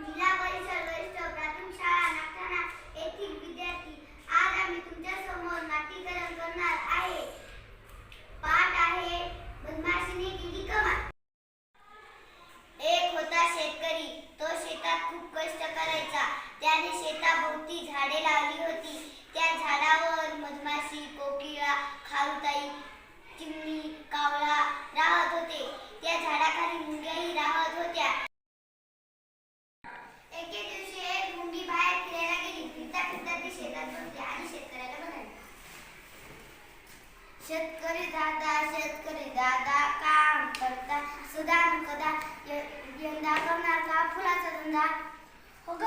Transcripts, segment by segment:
प्राथमिक शाळा नागठाणा येथील विद्यार्थी आज आम्ही तुमच्यासमोर नाट्यकरण करणार आहे. पाठ आहे बदमाशीने केली कमाल. एक होता शेतकरी तो शेतात खूप कष्ट करायचा. त्याने शेताभोवती झाडे लावली होती. त्या झाडावर मधमाशी कोकिळा खारुताई चिमणी शेतकरी दादा शेतकरी दादा काम करता सदा मुकदा यंदा करणार का? फुलाचा धंदा? हो ग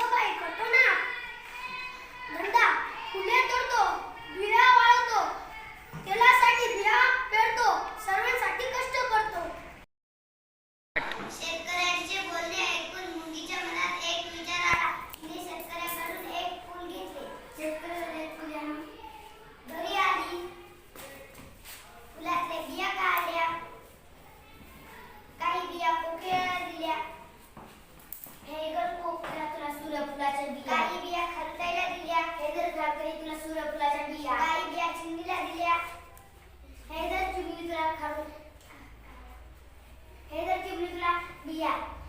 Yeah.